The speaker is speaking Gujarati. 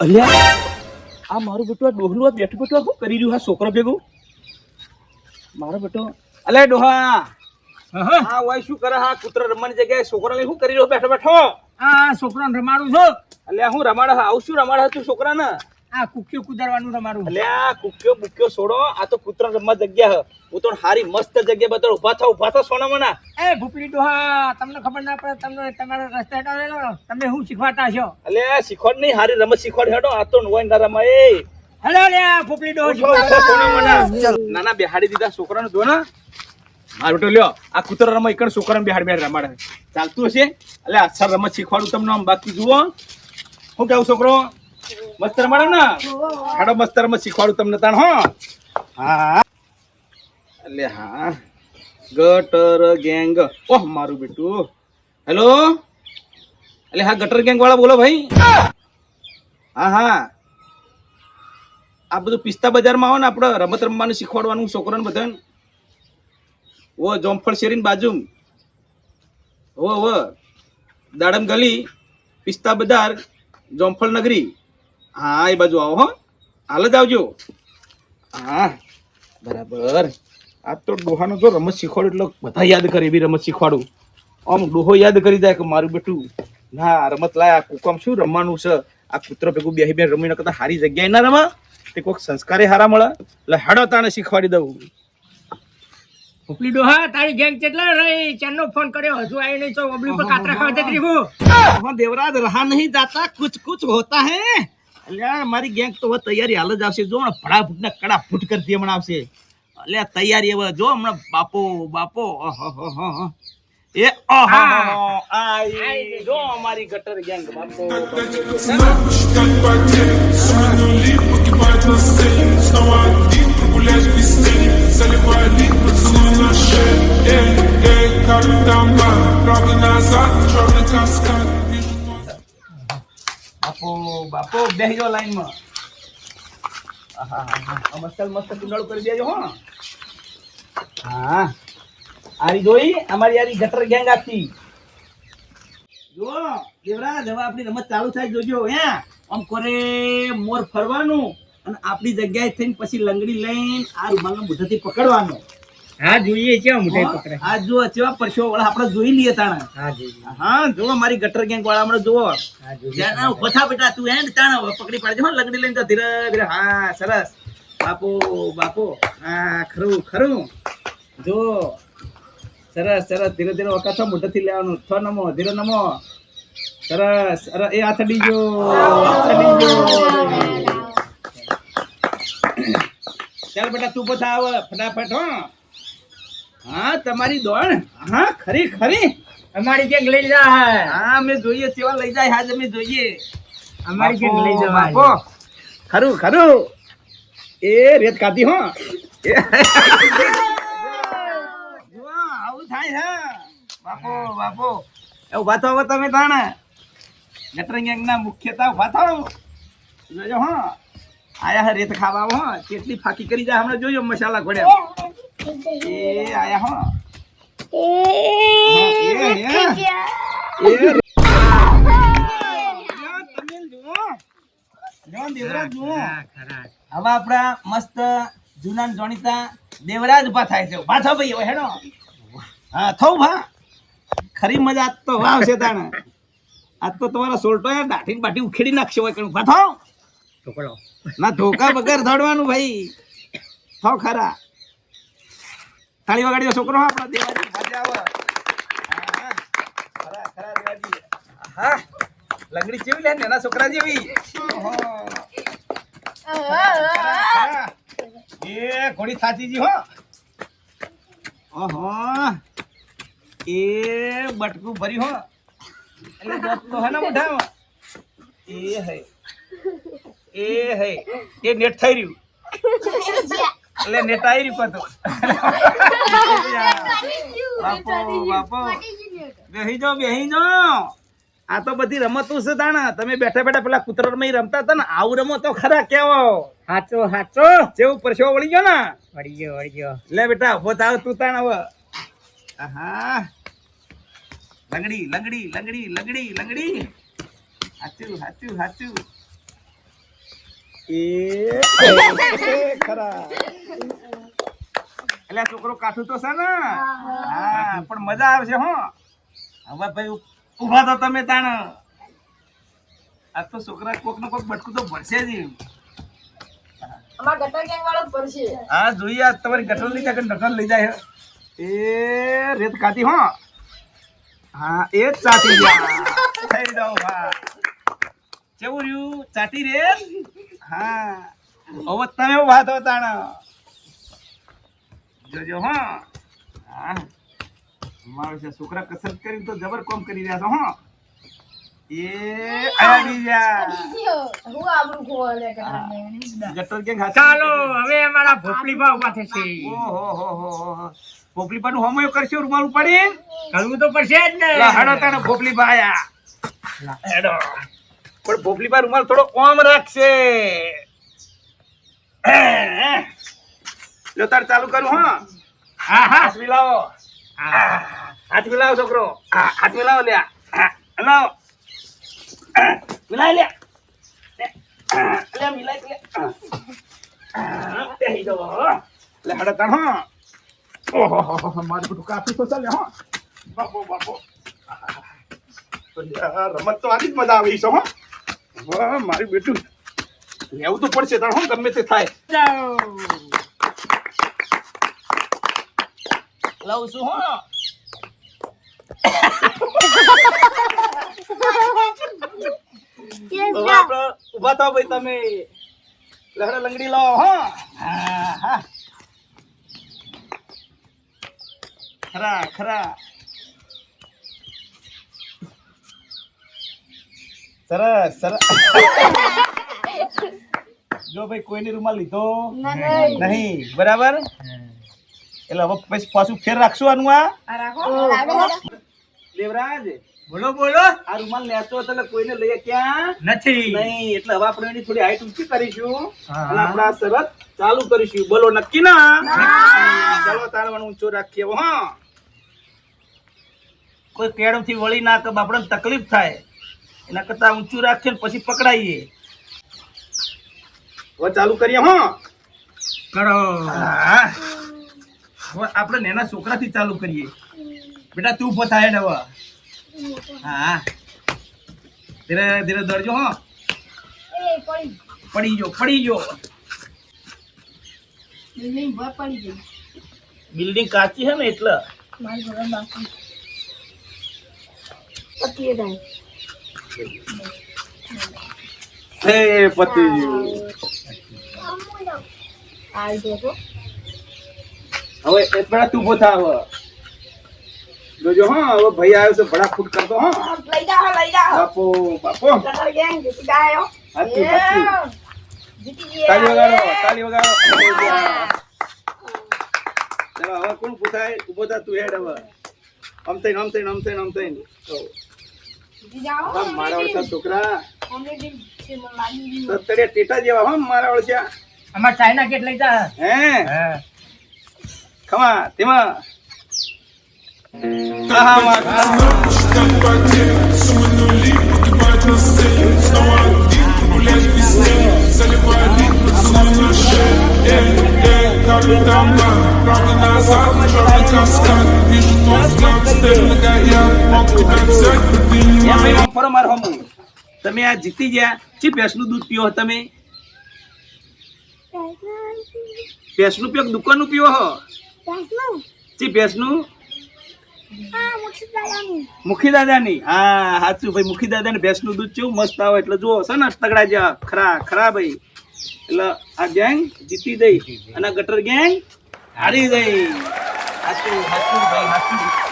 અલ્યા આ મારું બેટો ડોહલું આ બેઠું બેઠું શું કરી રહ્યું? આ છોકરો ભેગું? મારો બેટો અલે ડોહા હા ઓય શું કરે? હા કૂતરો રમવાની જગ્યાએ છોકરાને શું કરી રહ્યો? બેઠો બેઠો. હા છોકરાને રમાડું છું. અલ્યા હું રમાડ આવું શું રમાડ તું છોકરાને? આ કુક્યો કુદારવાનું એટલે આ કુક્યો બુક્યો છોડો આ તો કૂતરો રમવા જગ્યા હ. હું તો હારી મસ્ત જગ્યા બતર ઊભા થા ઊભા થા સોના મના એ ભૂપડી ડોહા તમને ખબર ના પડે તમને તમારા રસ્તે હેઠળ તમે હું શીખવાતા છો? એટલે શીખવાડ નહીં હારી રમત શીખવાડ હેડો. આ તો નોય ના રમાય એ. હેલો લે ભૂપડી ડોહા સોના મના. નાના બેહાડી દીધા છોકરાને જો ના. મારો તો લ્યો. આ કૂતરો રમવા એકણ છોકરાને બેહાડ બેહાડ રમાડે. ચાલતું હશે? એટલે અસર રમત શીખવાડું તમને આમ બાકી જુઓ. શું કેવું છોકરો? મસ્ત મળે ને? હાડો મસ્તરમાં શીખવાડું તમને તાણ, હો. હા. એટલે હા. ગટર ગેંગ. ઓહ, મારું બેટું. હેલો? એટલે હા, ગટર ગેંગ વાળા બોલો ભાઈ. હા હા. આ બધું પિસ્તા બજારમાં આવો ને આપણે રમત રમવાનું શીખવાડવાનું, છોકરાને બધાને. ઓ, જોમફળ શેરીની બાજુ ઓ ઓ. દાડમ ગલી, પિસ્તા બજાર, જોમફળ નગરી. હા એ બાજુ આવો હો. હાલ જ આવજો. હા બરાબર. આ તો ડોહાનો જો રમત શીખવાડું એટલે બધા યાદ કરે એવી રમત શીખવાડું. આમ ડોહો યાદ કરી જાય કે મારું બેટું ના રમત લાયા કુકમ શું રમવાનું છે? આ કૂતરો ભેગું બેહી બેન રમીને કરતા સારી જગ્યાએ ના રમા? તે કોઈક સંસ્કારે હારા મળે? એટલે હડો તાને શીખવાડી દઉં. ઉપલી ડોહા તારી ગેંગ કેટલા રહી? ચેનનો ફોન કર્યો હજુ આવી નહીં ખાવા દેવરાજ રહા નહીં જાતા કુછ કુછ હોતા હે. અલ્યા મારી ગેંગ તો હવે તૈયારી હાલ જ આવશે જો હમણાં ફટાફટ ને કડા ફૂટ કરતી હમણાં આવશે અલ્યા તૈયારી હવે જો હમણાં બાપો બાપો અહહહહ. એ અહહહ. આઈ જો અમારી ગટર ગેંગ બાપો Как потери, смену липу, кипать на сцене Снова один, прогуляюсь без тени Заливаю лик, поцелуй на шее Эй, эй, как там бар Правый назад, черный каскад Вижу твой બાપો બાપો બેહી જાઓ લાઈનમાં મસ્ત મસ્ત કુંડાળું કરી દેજો, હો. હા. આરી જોઈ, અમારી આરી ગટર ગેંગ આખી જો દેવરાજ હવે આપણી રમત ચાલુ થાય જોજો, હે. આમ કરે મોર ફરવાનું અને આપણી જગ્યાએ થઈને પછી લંગડી લઈને આ રૂમાલનો મુઠ્ઠીથી પકડવાનો. હા જોઈએ છે મુઠાઈ પકડે હા જો ચેવા પરસો વાળા આપણે જોઈ લઈએ તાણે. હા જોઈએ હા જો મારી ગટર ગેંગ વાળા હમણાં જુઓ. હા જોઈએ જ્યાં બેટા તું એન્ડ તાણ પકડી પાડજે હો લગડી લઈને તો ધીરે ધીરે. હા સરસ. બાપુ બાપુ. હા ખરું ખરું. જો સરસ સરસ. ધીરે ધીરે વખત મોઢેથી લેવાનું. થ નમો ધીરે નમો. સરસ અરે એ આથડી જો આથડી જો ચાલ બેટા તું બધા આવ ફટાફટ હો. હા તમારી દોડ. હા ખરી ખરી. અમારી ક્યાંક લઈ જા હા અમે જોઈએ સેવા લઈ જાય હાજ અમે જોઈએ. અમારી ક્યાંક લઈ જવા બાપો. ખરું ખરું. એ રેત કાતી હો. જો, આવું થાય હે બાપો બાપો. એ ઊભા થો હવે તમે તાણે એંગના મુખ્યતા ઊભા થાઓ. જોજો હો. આયા હે રેત ખાવા હો. કેટલી ફાકી કરી જાય હમણાં જોજો મસાલા ઘોડ્યા. એ આયા હવે આપણા મસ્ત જૂના જાણીતા દેવરાજ ઊભા થાય છે ઊભા થાવ ભાઈ હેડો હા થવું ભા ખરી મજા તો વાવ છે તાણે આજ તો તમારા સોલટો યાર દાઠી બાટી ઉખેડી નાખશે હોય કણ ઊભા થો ના ધોકા વગર ધડવાનું ભાઈ. થો ખરા. થાળી વગાડી છોકરો આપણો દેવાજી. મજા આવે. હા, લંગડી જેવી લે ને એના છોકરા જેવી. એ ઘોડી થાચીજી હો. ઓહો. એ બટકું ભરી હો. એટલે દોત તો હે ને મોઢામાં? એ હે. એ હે. એ નેટ થઈ રહ્યું. એટલે નેતા આવી રહ્યું પાછું. બાપો બાપો. બેહી જાઓ બેહી જાઓ. આ તો બધી રમતું છે તાણા. તમે બેઠા બેઠા પેલા કૂતરામાં રમતા હતા ને આવું રમો તો ખરા કેવો. હાચો હાચો. જેવું પરસેવો વળી ગયો ને. વળી ગયો વળી ગયો. લે બેટા ઊભો થાવ તું તાણ હવે. આહા. લંગડી લંગડી લંગડી લંગડી લંગડી. હાચું હાચું હાચું. એ ખરા. એટલે છોકરો કાઠું તો છે ને? હા પણ મજા આવશે હો. હવે ભાઈ ઊભા તો તમે તાણ. આ તો છોકરા કોક નો કોક બટકું તો ભરશે જ હા જોઈએ તમારી ગટર લઈ જાય ગટર લઈ જાય એ રેત કાતી હો. હા એ ગયા. થઈ જાઓ હા. કેવું રહ્યું? ચાટી રે હા. હવે તમે વાત તાણ. જોજો હા. મારો છે છોકરા કસરત કરી તો જબર કોમ કરી રહ્યા છો હો. ચાલો હવે અમારા ભોપલી બા ઊભા થશે. ઓહો હો હો હો ભોપલી પાનું હોમયો કરશે રૂમાલ ઉપાડી કરવું તો પડશે જ ને. હેડો આયા. હેડો. પણ ભોપલી બા રૂમાલ થોડો ઓમ રાખશે. લો તાર ચાલુ કરું હા. હા હા. હાથ મિલાવો. હાથ મિલાવો છોકરો. હાથ મિલાવો લ્યા. લાવો મિલાય લ્યા. મિલાય લે આ. આ, બેહી જાઓ. લે હેડો તાણ હા ઓહો મારું બધું કાપી તો ચાલે હા. બાપો બાપો. રમત તો આની જ મજા આવી છે હો. વાહ મારું બેટું. લેવું તો પડશે તાર હો ગમે તે થાય. લઉં છું હો. હવે આપણે ભાઈ તમે લહડા લંગડી લાવો હો. હા હા. ખરા ખરા. સરસ સરસ. જો ભાઈ કોઈની રૂમાલ લીધો? નહીં. બરાબર? એટલે હવે પછી પાછું ફેર રાખશું આનું આ? આ દેવરાજ બોલો બોલો. આ રૂમાલ લેતો હતો એટલે કોઈને લઈએ ક્યાં? નથી. નહીં એટલે હવે આપણે એની થોડી હાઈટ ઊંચી કરીશું. અને આપણે આ શરત ચાલુ કરીશું. બોલો નક્કી ના? ચાલો તારવાનું ઊંચો રાખીએ હા. કોઈ કેળમથી વળી ના કે આપણને તકલીફ થાય. એના કરતા ઊંચું રાખીએ ને પછી પકડાઈએ. હવે ચાલુ કરીએ હો. કરો. હવે આપણે નેના છોકરાથી ચાલુ કરીએ. બેટા તું ઊભો થાય ને હવે. હા. ધીરે ધીરે દરજો હો. એ પડી જો પડી જો બિલ્ડિંગ પડી ગઈ. બિલ્ડિંગ કાચી છે ને એટલે? મારી ઘર બાકી પતિએ થાય હે પતિ હવે એ પેલા તું થા હવે. જોજો હા હવે ભાઈ આવ્યો છે ભડા ફૂટ કરતો હા. લઈ જા લઈ જા બાપો બાપો. જીતી ગયો. જીતી તાળી વગાડો તાળી વગાડો. ચલો હવે કોણ પૂછાય ઊભો થા તું હેડ હવે. આમ થઈને આમ થઈને આમ થઈને આમ થઈને. મારા ઓળખા છોકરા. સત્તરે ટેટા જેવા હા મારા ઓળખ્યા અમાર ચાઇના ગેટ લઈ જા. હે? ખમા તેમાં. Tem no gaiado. Moco da certo, tem યા ભાઈ આમ ફરો માર હમું. તમે આ જીતી ગયા ચી ભેંસનું દૂધ પીવો તમે ભેંસનું પીવો દુકાનનું પીવો હો ચી મુખી દાદાની હા સાચું ભાઈ મુખી દાદાની ભેંસનું દૂધ કેવું મસ્ત આવે એટલે જુઓ છે ને તગડા જ્યાં ખરા ખરા ભાઈ એટલે આ ગેંગ જીતી ગઈ અને ગટર ગેંગ હારી ગઈ સાચું સાચું ભાઈ સાચું